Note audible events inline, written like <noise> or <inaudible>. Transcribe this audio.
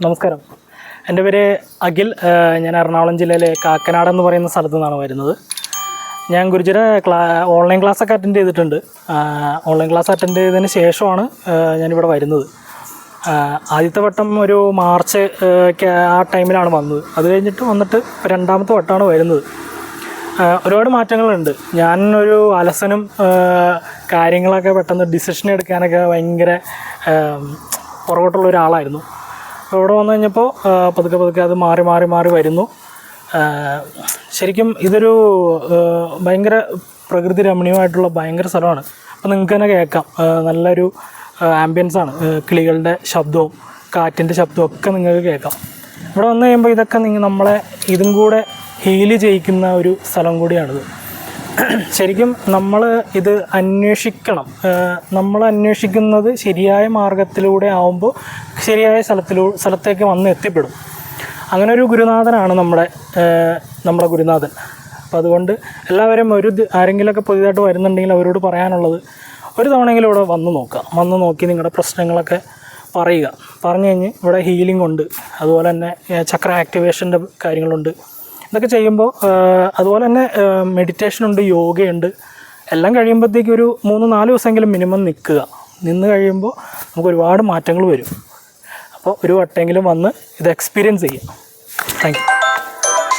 നമസ്കാരം. എന്റെ പേര് അഖിൽ ഞാൻ എറണാകുളം ജില്ലയിലെ കാക്കനാട് എന്ന് പറയുന്ന സ്ഥലത്തു നിന്നാണ് വരുന്നത്. ഞാൻ ഗുരുജര ക്ലാ ഓൺലൈൻ ക്ലാസ്സൊക്കെ അറ്റൻഡ് ചെയ്തിട്ടുണ്ട്. ഓൺലൈൻ ക്ലാസ് അറ്റൻഡ് ചെയ്തതിന് ശേഷമാണ് ഞാനിവിടെ വരുന്നത്. ആദ്യത്തെ വട്ടം ഒരു മാർച്ച് ആ ടൈമിലാണ് വന്നത്. അത് കഴിഞ്ഞിട്ട് വന്നിട്ട് രണ്ടാമത്തെ വട്ടമാണ് വരുന്നത്. ഒരുപാട് മാറ്റങ്ങളുണ്ട്. ഞാൻ ഒരു അലസനും കാര്യങ്ങളൊക്കെ പെട്ടെന്ന് ഡിസിഷൻ എടുക്കാനൊക്കെ ഭയങ്കര പുറകോട്ടുള്ള ഒരാളായിരുന്നു. ഇവിടെ വന്നു കഴിഞ്ഞപ്പോൾ പതുക്കെ പതുക്കെ അത് മാറി മാറി മാറി വരുന്നു. ശരിക്കും ഇതൊരു ഭയങ്കര പ്രകൃതി രമണീയമായിട്ടുള്ള ഭയങ്കര സ്ഥലമാണ്. അപ്പോൾ നിങ്ങൾക്ക് തന്നെ കേൾക്കാം. നല്ലൊരു ആംബിയൻസ് ആണ്. കിളികളുടെ ശബ്ദവും കാറ്റിന്റെ ശബ്ദവും ഒക്കെ നിങ്ങൾക്ക് കേൾക്കാം. ഇവിടെ വന്നു കഴിയുമ്പോൾ ഇതൊക്കെ നിങ്ങൾ നമ്മളെ ഇതും കൂടെ ഹീൽ ചെയ്യിക്കുന്ന ഒരു സ്ഥലം കൂടിയാണിത്. <clears throat> ശരിക്കും നമ്മൾ ഇത് അന്വേഷിക്കണം. നമ്മൾ അന്വേഷിക്കുന്നത് ശരിയായ മാർഗത്തിലൂടെ ആവുമ്പോൾ ശരിയായ സ്ഥലത്തിലൂ സ്ഥലത്തേക്ക് വന്ന് എത്തിപ്പെടും. അങ്ങനെ ഒരു ഗുരുനാഥനാണ് നമ്മുടെ നമ്മുടെ ഗുരുനാഥൻ. അപ്പോൾ അതുകൊണ്ട് എല്ലാവരും ഒരു ആരെങ്കിലുമൊക്കെ പുതിയതായിട്ട് വരുന്നുണ്ടെങ്കിൽ അവരോട് പറയാനുള്ളത് ഒരു തവണയെങ്കിലും ഇവിടെ വന്ന് നോക്കുക വന്ന് നോക്കി നിങ്ങളുടെ പ്രശ്നങ്ങളൊക്കെ പറയുക. പറഞ്ഞു കഴിഞ്ഞ് ഇവിടെ ഹീലിംഗ് ഉണ്ട്. അതുപോലെ തന്നെ ചക്ര ആക്ടിവേഷന്റെ കാര്യങ്ങളുണ്ട്. ഇതൊക്കെ ചെയ്യുമ്പോൾ അതുപോലെ തന്നെ മെഡിറ്റേഷൻ ഉണ്ട് യോഗയുണ്ട് എല്ലാം കഴിയുമ്പോഴത്തേക്ക് ഒരു മൂന്ന് നാല് ദിവസമെങ്കിലും മിനിമം നിൽക്കുക. നിന്ന് കഴിയുമ്പോൾ നമുക്ക് ഒരുപാട് മാറ്റങ്ങൾ വരും. അപ്പോൾ ഒരു വട്ടമെങ്കിലും വന്ന് ഇത് എക്സ്പീരിയൻസ് ചെയ്യാം. Thank you